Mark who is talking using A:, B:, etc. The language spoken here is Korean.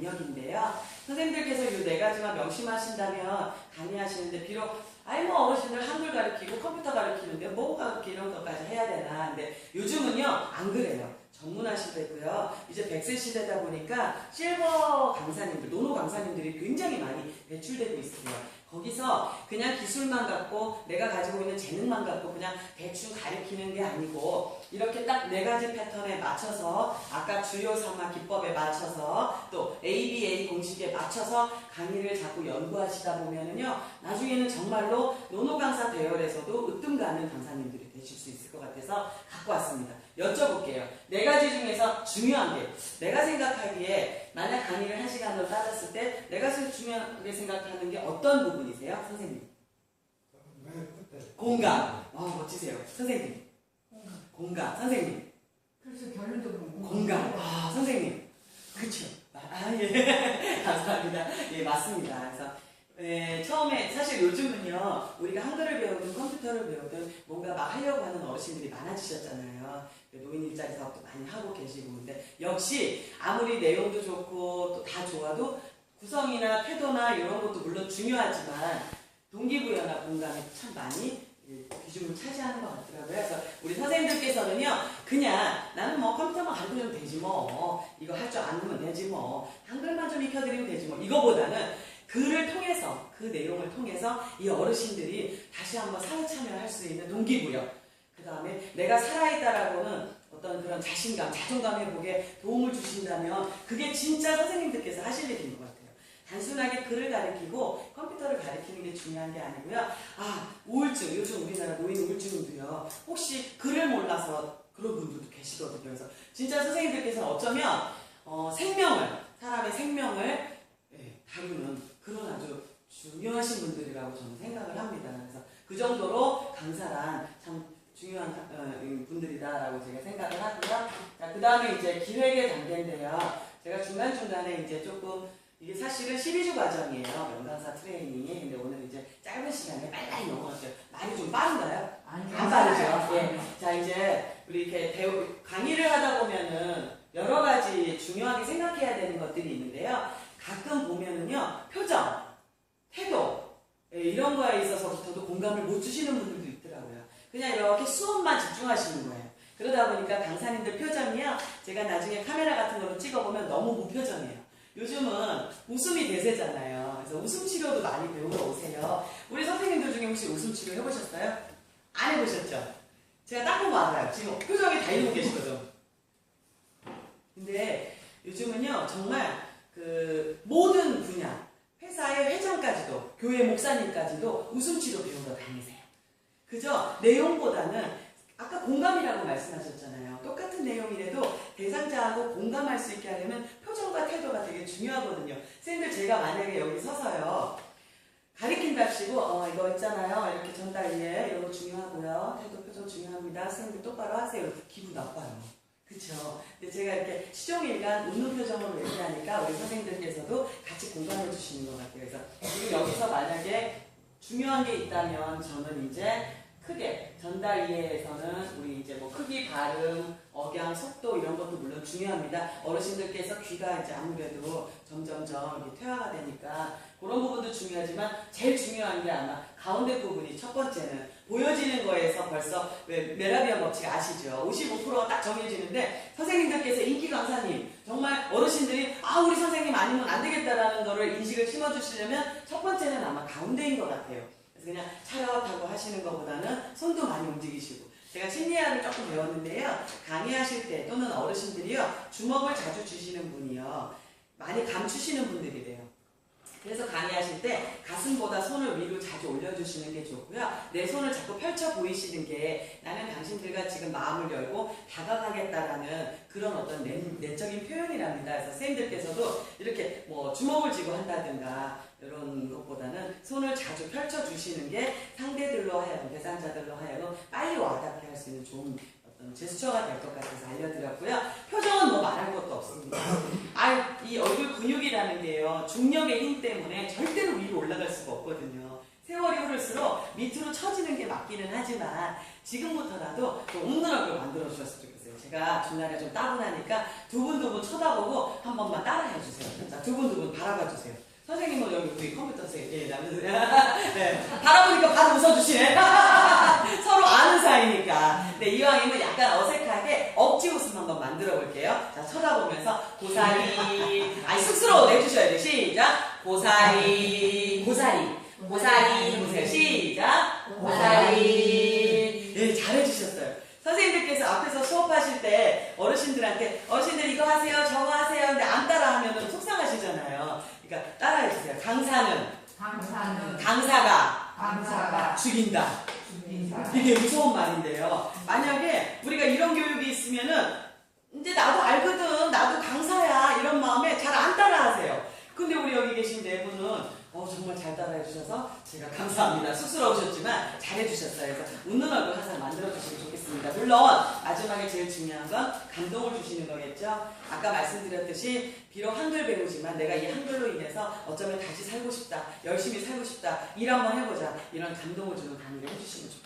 A: 능력인데요. 선생님들께서 이 네 가지만 명심하신다면 강의하시는데 비록 아이 뭐 어르신들 한글 가르치고 컴퓨터 가르치는데 뭐 가르치 이런 것까지 해야 되나 근데 요즘은요 안 그래요. 전문화 시대고요. 이제 100세 시대다 보니까 실버 강사님들 노노 강사님들이 굉장히 많이 배출되고 있어요 거기서 그냥 기술만 갖고 내가 가지고 있는 재능만 갖고 그냥 대충 가르치는 게 아니고 이렇게 딱 네 가지 패턴에 맞춰서 아까 주요 삼아 기법에 맞춰서 또 ABA 공식에 맞춰서 강의를 자꾸 연구하시다 보면은요 나중에는 정말로 노노 강사 대열에서도 으뜸 가는 강사님들이 되실 수 있을 것 같아서 갖고 왔습니다. 여쭤볼게요. 네 가지 중에서 중요한 게 내가 생각하기에 만약 강의를 한 시간으로 따졌을 때 내가 제일 중요하게 생각하는 게 어떤 부분이세요, 선생님? 공감. 와 멋지세요, 선생님. 공감, 선생님.
B: 그래서 결론적으로
A: 공감. 아 선생님. 그렇죠. 아 예. 감사합니다. 예 맞습니다. 예, 처음에 사실 요즘은요 우리가 한글을 배우든 컴퓨터를 배우든 뭔가 막 하려고 하는 어르신들이 많아지셨잖아요. 노인 일자리 사업도 많이 하고 계시고 근데 역시 아무리 내용도 좋고 또 다 좋아도 구성이나 태도나 이런 것도 물론 중요하지만 동기부여나 공감이 참 많이 예, 비중을 차지하는 것 같더라고요. 그래서 우리 선생님들께서는요 그냥 나는 뭐 컴퓨터만 가르쳐주면 되지 뭐 이거 할 줄 아는 되지 뭐 한글만 좀 익혀드리면 되지 뭐 이거보다는 글을 통해서 그 내용을 통해서 이 어르신들이 다시 한번 사회 참여할 수 있는 동기부여 그 다음에 내가 살아있다라고는 어떤 그런 자신감, 자존감 회복에 도움을 주신다면 그게 진짜 선생님들께서 하실 일인 것 같아요. 단순하게 글을 가르치고 컴퓨터를 가르치는 게 중요한 게 아니고요. 아, 우울증, 요즘 우리나라 노인 우울증도요. 혹시 글을 몰라서 그런 분들도 계시거든요. 그래서 진짜 선생님들께서는 어쩌면 어, 생명을, 사람의 생명을 예, 다루는 그런 아주 중요하신 분들이라고 저는 생각을 합니다. 그래서 그 정도로 강사란 참 중요한 어, 분들이다라고 제가 생각을 하고요. 자, 그 다음에 이제 기획의 단계인데요. 제가 중간중간에 이제 조금 이게 사실은 12주 과정이에요. 명강사 트레이닝이. 근데 오늘 이제 짧은 시간에 빨리 넘어갔어요. 말이 좀 빠른가요?
B: 아니
A: 안 빠르죠. 예. 자, 이제 우리 이렇게 배우, 강의를 하다 보면은 여러 가지 중요하게 생각해야 되는 것들이 있는데요. 가끔 보면은요, 표정, 태도, 예, 이런 거에 있어서 공감을 못 주시는 분들도 있더라고요. 그냥 이렇게 수업만 집중하시는 거예요. 그러다 보니까 강사님들 표정이요, 제가 나중에 카메라 같은 걸로 찍어보면 너무 무표정이에요. 요즘은 웃음이 대세잖아요. 그래서 웃음 치료도 많이 배우러 오세요. 우리 선생님들 중에 혹시 웃음 치료 해보셨어요? 안 해보셨죠? 제가 딱 보고 알아요. 지금 표정이 다 이러고 계시거든. 근데 요즘은요, 정말 그 모든 분야, 회사의 회장까지도, 교회 목사님까지도 웃음치료 배우러 다니세요. 그죠? 내용보다는 아까 공감이라고 말씀하셨잖아요. 똑같은 내용이라도 대상자하고 공감할 수 있게 하려면 표정과 태도가 되게 중요하거든요. 선생님들 제가 만약에 여기 서서요. 가리킨답시고 어 이거 있잖아요. 이렇게 전달예 이런 거 중요하고요. 태도 표정 중요합니다. 선생님들 똑바로 하세요. 기분 나빠요. 근데 제가 이렇게 시종일관 웃는 표정으로 얘기하니까 우리 선생님들께서도 같이 공감해 주시는 것 같아요. 그래서 지금 여기서 만약에 중요한 게 있다면 저는 이제 크게 전달 이해에서는 우리 이제 뭐 크기, 발음, 억양, 속도 이런 것도 물론 중요합니다. 어르신들께서 귀가 이제 아무래도 점점점 퇴화가 되니까 그런 부분도 중요하지만 제일 중요한 게 아마 가운데 부분이 첫 번째는 보여지는 거에서 벌써 왜 메라비안 법칙 아시죠? 55%가 딱 정해지는데 선생님들께서 인기 강사님 정말 어르신들이 아 우리 선생님 아니면 안 되겠다라는 거를 인식을 심어주시려면 첫 번째는 아마 가운데인 것 같아요. 그냥 차렷하고 하시는 것보다는 손도 많이 움직이시고 제가 심리학을 조금 배웠는데요. 강의하실 때 또는 어르신들이요. 주먹을 자주 주시는 분이요. 많이 감추시는 분들이래요. 그래서 강의하실 때 가슴보다 손을 위로 자주 올려주시는 게 좋고요. 내 손을 자꾸 펼쳐 보이시는 게 나는 당신들과 지금 마음을 열고 다가가겠다라는 그런 어떤 내, 내적인 표현이랍니다. 그래서 선생님들께서도 이렇게 뭐 주먹을 쥐고 한다든가 이런 것보다는 손을 자주 펼쳐 주시는 게 상대들로 하여금 대상자들로 하여금 빨리 와닿게 할 수 있는 좋은 어떤 제스처가 될 것 같아서 알려드렸고요. 표정은 뭐 말할 것도 없습니다. 아, 이 얼굴 근육이라는 게요. 중력의 힘 때문에 절대로 위로 올라갈 수가 없거든요. 세월이 흐를수록 밑으로 처지는 게 맞기는 하지만 지금부터라도 좀 웃는 얼굴 만들어 주셨으면 좋겠어요. 제가 중간에 좀 따분하니까 두 분 두 분 쳐다보고 한 번만 따라해 주세요. 자, 자, 두분 두 분 바라봐 주세요. 선생님은 여기 우리 컴퓨터 선생님, 예, 남들. 네. 바라보니까 바로 웃어주시네. 서로 아는 사이니까. 네, 이왕이면 약간 어색하게 억지 웃음 한번 만들어 볼게요. 자, 쳐다보면서 고사리. 아니, 쑥스러워 내주셔야 돼. 시작. 고사리. 고사리. 고사리. 보세요. 시작. 고사리. 예, 잘해주셨어요. 선생님들께서 앞에서 수업하실 때 어르신들한테 어르신들 이거 하세요, 저거 하세요. 근데 안 따라하면 속상하시잖아요. 그러니까 따라해주세요. 강사는
B: 강사는
A: 강사가
B: 강사가
A: 죽인다.
B: 죽인.
A: 되게 무서운 말인데요. 만약에 우리가 이런 교육이 있으면은 이제 나도 알거든, 나도 강사야 이런 마음에 잘 안 따라하세요. 근데 우리 여기 계신 네 분은 어, 정말 잘 따라해 주셔서 제가 감사합니다. 쑥스러우셨지만 잘해 주셨어요. 그래서 웃는 얼굴 항상 만들어 주시면 좋겠습니다. 물론 마지막에 제일 중요한 건 감동을 주시는 거겠죠. 아까 말씀드렸듯이 비록 한글 배우지만 내가 이 한글로 인해서 어쩌면 다시 살고 싶다, 열심히 살고 싶다, 일 한번 해보자 이런 감동을 주는 강의를 해주시면 좋겠습니다.